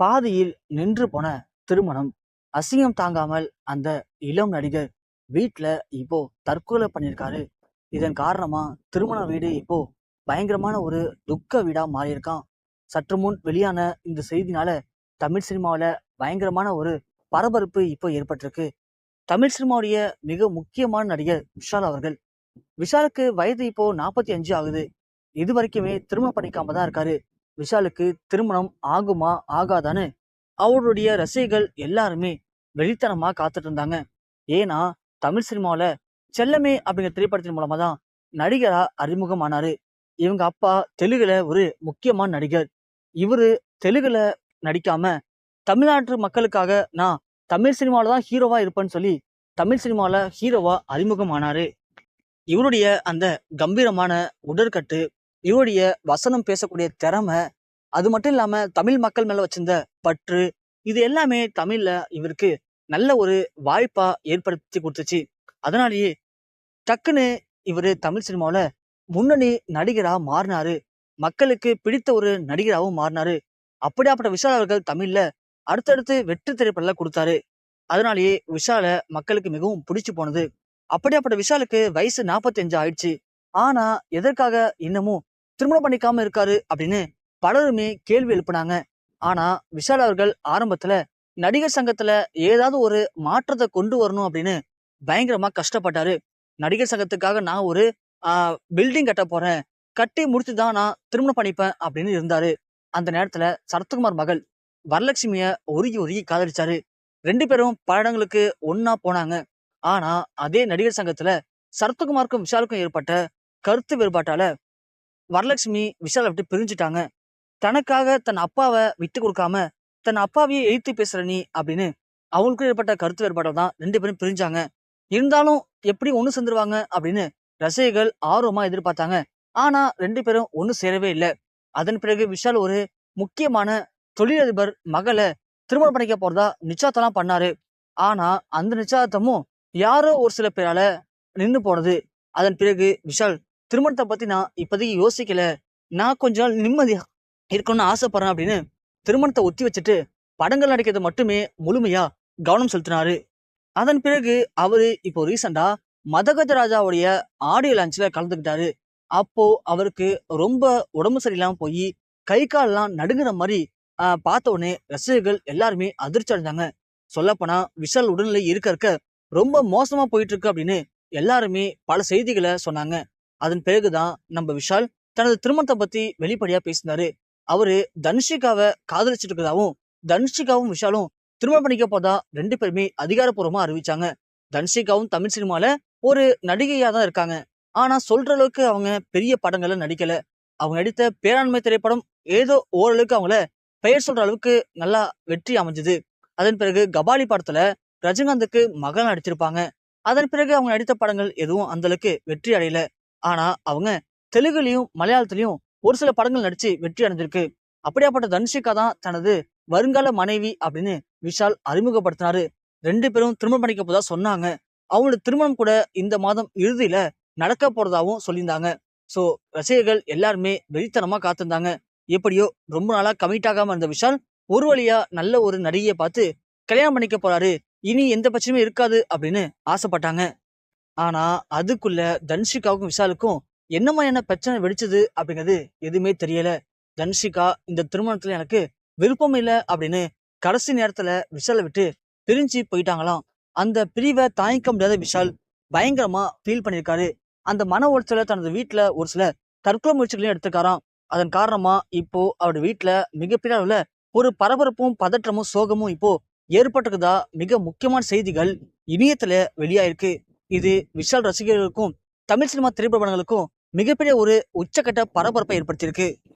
பாதியில் நின்று போன திருமணம். அசிங்கம் தாங்காமல் அந்த இளம் நடிகர் வீட்ல இப்போ தற்கொலை பண்ணியிருக்காரு இதன் காரணமா திருமண வீடு இப்போ பயங்கரமான ஒரு துக்க வீடா மாறியிருக்கான் சற்று முன் வெளியான இந்த செய்தினால தமிழ் சினிமாவில் பயங்கரமான ஒரு பரபரப்பு இப்போ ஏற்பட்டிருக்கு. தமிழ் சினிமாவுடைய மிக முக்கியமான நடிகர் விஷால் அவர்கள் விஷாலுக்கு வயது இப்போ நாற்பத்தி அஞ்சு ஆகுது. இது வரைக்குமே திருமணம் பண்ணிக்காம தான் இருக்காரு. விஷாலுக்கு திருமணம் ஆகுமா ஆகாதான்னு அவருடைய ரசிகர்கள் எல்லாருமே வெளித்தனமா காத்துட்டு இருந்தாங்க. ஏன்னா தமிழ் சினிமாவில் செல்லமே அப்படிங்கிற திரைப்படத்தின் மூலமா தான் நடிகரா அறிமுகமானாரு. இவங்க அப்பா தெலுங்குல ஒரு முக்கியமான நடிகர். இவரு தெலுங்குல நடிக்காம தமிழ்நாட்டு மக்களுக்காக நான் தமிழ் சினிமாவில் தான் ஹீரோவா இருப்பேன்னு சொல்லி தமிழ் சினிமாவில் ஹீரோவா அறிமுகமானாரு. இவருடைய அந்த கம்பீரமான உடற்கட்டு இவருடைய வசனம் பேசக்கூடிய திறமை அது மட்டும் இல்லாம தமிழ் மக்கள் மேல வச்சிருந்த பற்று இது எல்லாமே தமிழ்ல இவருக்கு நல்ல ஒரு வாய்ப்பா ஏற்படுத்தி கொடுத்துச்சு. அதனாலேயே டக்குன்னு இவரு தமிழ் சினிமாவுல முன்னணி நடிகரா மாறினாரு. மக்களுக்கு பிடித்த ஒரு நடிகராகவும் மாறினாரு. அப்படியாப்பட்ட விஷால் அவர்கள் தமிழ்ல அடுத்தடுத்து வெற்றி திரைப்படலாம் கொடுத்தாரு. அதனாலேயே விஷால மக்களுக்கு மிகவும் பிடிச்சு போனது. அப்படியாப்பட்ட விஷாலுக்கு வயசு 45 ஆயிடுச்சு. ஆனா எதற்காக இன்னமும் திருமணம் பண்ணிக்காம இருக்காரு அப்படின்னு பலருமே கேள்வி எழுப்புனாங்க. ஆனா விஷால் அவர்கள் ஆரம்பத்துல நடிகர் சங்கத்துல ஏதாவது ஒரு மாற்றத்தை கொண்டு வரணும் அப்படின்னு பயங்கரமா கஷ்டப்பட்டாரு. நடிகர் சங்கத்துக்காக நான் ஒரு பில்டிங் கட்ட போறேன். கட்டி முடிச்சு தான் நான் திருமணம் பண்ணிப்பேன் அப்படின்னு இருந்தாரு. அந்த நேரத்துல சரத்குமார் மகள் வரலட்சுமிய உருகி உருகி காதலிச்சாரு. ரெண்டு பேரும் பல இடங்களுக்கு ஒன்னா போனாங்க. ஆனா அதே நடிகர் சங்கத்துல சரத்குமாருக்கும் விஷாலுக்கும் ஏற்பட்ட கருத்து வேறுபாட்டால வரலட்சுமி விஷாலை விட்டு பிரிஞ்சுட்டாங்க. தனக்காக தன் அப்பாவை விட்டு கொடுக்காம தன் அப்பாவையே எழுத்து பேசுற நீ அப்படின்னு அவங்களுக்கு ஏற்பட்ட கருத்து வேறுபாடால் தான் ரெண்டு பேரும் பிரிஞ்சாங்க. இருந்தாலும் எப்படி ஒண்ணு சேர்ந்துருவாங்க அப்படின்னு ரசிகர்கள் ஆர்வமா எதிர்பார்த்தாங்க. ஆனா ரெண்டு பேரும் ஒண்ணு சேரவே இல்லை. அதன் பிறகு விஷால் ஒரு முக்கியமான தொழிலதிபர் மகளை திருமணம் பண்ணிக்க போறதா நிச்சயத்தெல்லாம் பண்ணாரு. ஆனா அந்த நிச்சயத்தமும் யாரோ ஒரு சில பேரால நின்னு போனது. அதன் பிறகு விஷால் திருமணத்தை பத்தி நான் இப்போதைக்கு யோசிக்கல. நான் கொஞ்ச நாள் நிம்மதியா இருக்கணும்னு ஆசைப்படுறேன் அப்படின்னு திருமணத்தை ஒத்தி வச்சுட்டு படங்கள் நடிக்கிறது மட்டுமே முழுமையா கவனம் செலுத்தினாரு. அதன் பிறகு அவரு இப்போ ரீசெண்டா மதகஜ ராஜாவுடைய ஆடியோ லான்ச்ல கலந்துக்கிட்டாரு. அப்போ அவருக்கு ரொம்ப உடம்பு சரியில்லாம போய் கை காலெலாம் நடுங்குற மாதிரி ஆஹ், பார்த்த உடனே ரசிகர்கள் எல்லாருமே அதிர்ச்சி அடைஞ்சாங்க. சொல்லப்போனா விஷால் உடல்நிலை இருக்க இருக்க ரொம்ப மோசமா போயிட்டு இருக்கு அப்படின்னு எல்லாருமே பல செய்திகளை சொன்னாங்க. அதன் பிறகுதான் நம்ம விஷால் தனது திருமணத்தை பத்தி வெளிப்படையா பேசினாரு. அவரு தனுஷிகாவை காதலிச்சிட்டு இருக்கிறதாவும் தனுஷிகாவும் விஷாலும் திருமணம் பண்ணிக்க போதா ரெண்டு பேருமே அதிகாரப்பூர்வமா அறிவிச்சாங்க. தனுஷிகாவும் தமிழ் சினிமால ஒரு நடிகையா தான் இருக்காங்க. ஆனா சொல்ற அளவுக்கு அவங்க பெரிய படங்கள்ல நடிக்கல. அவங்க நடித்த பேராண்மை திரைப்படம் ஏதோ ஓரளவுக்கு அவங்கள பெயர் சொல்ற அளவுக்கு நல்லா வெற்றி அமைஞ்சது. அதன் பிறகு கபாலி படத்துல ரஜினிகாந்துக்கு மகள் நடிச்சிருப்பாங்க. அதன் பிறகு அவங்க நடித்த படங்கள் எதுவும் அந்த அளவுக்கு வெற்றி அடையல. ஆனா அவங்க தெலுங்குலயும் மலையாளத்திலயும் ஒரு சில படங்கள் நடிச்சு வெற்றி அடைஞ்சிருக்கு. அப்படியாப்பட்ட தனுஷிகா தான் தனது வருங்கால மனைவி அப்படின்னு விஷால் அறிமுகப்படுத்தினாரு. ரெண்டு பேரும் திருமணம் பண்ணிக்க போதா சொன்னாங்க. அவங்களோட திருமணம் கூட இந்த மாதம் இறுதியில நடக்க போறதாவும் சொல்லியிருந்தாங்க. சோ ரசிகர்கள் எல்லாருமே வெறித்தனமா காத்திருந்தாங்க. எப்படியோ ரொம்ப நாளா கமிட் ஆகாம இருந்த விஷால் ஒரு வழியா நல்ல ஒரு நடிகையை பார்த்து கல்யாணம் பண்ணிக்க போறாரு. இனி எந்த பிரச்சனையும் இருக்காது அப்படின்னு ஆசைப்பட்டாங்க. ஆனா அதுக்குள்ள தன்ஷிகாவுக்கும் விஷாலுக்கும் என்ன மாதிரியான பிரச்சனை வெடிச்சது அப்படிங்கிறது எதுவுமே தெரியல. தன்ஷிகா இந்த திருமணத்துல எனக்கு விருப்பம் இல்லை அப்படின்னு கடைசி நேரத்துல விஷாலை விட்டு பிரிஞ்சு போயிட்டாங்களாம். அந்த பிரிவை தாங்கிக்க முடியாத விஷால் பயங்கரமா ஃபீல் பண்ணியிருக்காரு. அந்த மன உளைச்சல தனது வீட்டுல ஒரு சில தற்கொலை முயற்சிகளையும் எடுத்துக்காராம் அதன் காரணமா இப்போ அவருடைய வீட்டுல மிகப்பெரிய அளவுல ஒரு பரபரப்பும் பதற்றமும் சோகமும் இப்போ ஏற்பட்டிருக்குதா மிக முக்கியமான செய்திகள் இணையத்துல வெளியாயிருக்கு. இது விஷால் ரசிகர்களுக்கும் தமிழ் சினிமா திரைப்படங்களுக்கும் மிகப்பெரிய ஒரு உச்சக்கட்ட பரபரப்பை ஏற்படுத்தியிருக்கு.